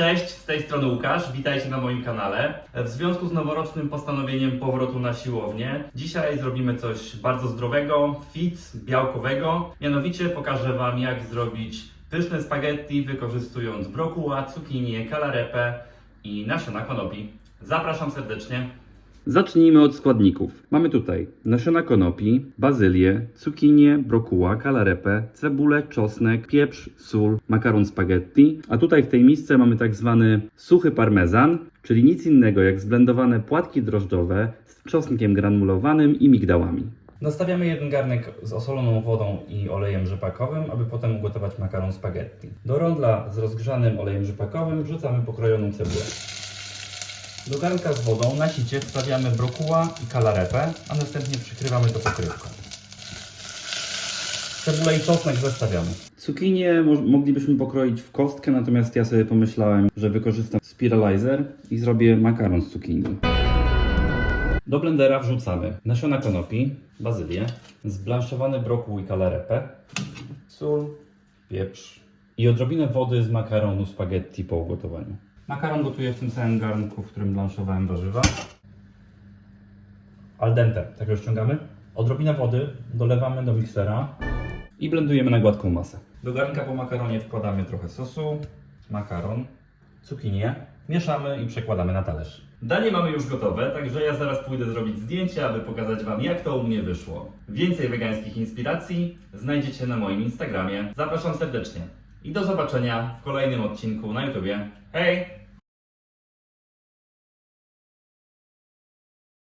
Cześć, z tej strony Łukasz, witajcie na moim kanale. W związku z noworocznym postanowieniem powrotu na siłownię, dzisiaj zrobimy coś bardzo zdrowego, fit, białkowego. Mianowicie pokażę Wam, jak zrobić pyszne spaghetti wykorzystując brokuła, cukinię, kalarepę i nasiona konopi. Zapraszam serdecznie. Zacznijmy od składników. Mamy tutaj nasiona konopi, bazylię, cukinię, brokuła, kalarepę, cebulę, czosnek, pieprz, sól, makaron spaghetti. A tutaj w tej misce mamy tak zwany suchy parmezan, czyli nic innego jak zblendowane płatki drożdżowe z czosnkiem granulowanym i migdałami. Nastawiamy jeden garnek z osoloną wodą i olejem rzepakowym, aby potem ugotować makaron spaghetti. Do rondla z rozgrzanym olejem rzepakowym wrzucamy pokrojoną cebulę. Do garnka z wodą na sicie wstawiamy brokuła i kalarepę, a następnie przykrywamy to pokrywką. Cebulę i czosnek zestawiamy. Cukinię mo- moglibyśmy pokroić w kostkę, natomiast ja sobie pomyślałem, że wykorzystam spiralizer i zrobię makaron z cukinii. Do blendera wrzucamy nasiona konopi, bazylię, zblanszowany brokuł i kalarepę, sól, pieprz i odrobinę wody z makaronu spaghetti po ugotowaniu. Makaron gotuję w tym samym garnku, w którym blanszowałem warzywa. Al dente, tak rozciągamy. Odrobinę wody dolewamy do miksera i blendujemy na gładką masę. Do garnka po makaronie wkładamy trochę sosu, makaron, cukinię, mieszamy i przekładamy na talerz. Danie mamy już gotowe, także ja zaraz pójdę zrobić zdjęcie, aby pokazać Wam jak to u mnie wyszło. Więcej wegańskich inspiracji znajdziecie na moim Instagramie. Zapraszam serdecznie i do zobaczenia w kolejnym odcinku na YouTubie. Hej!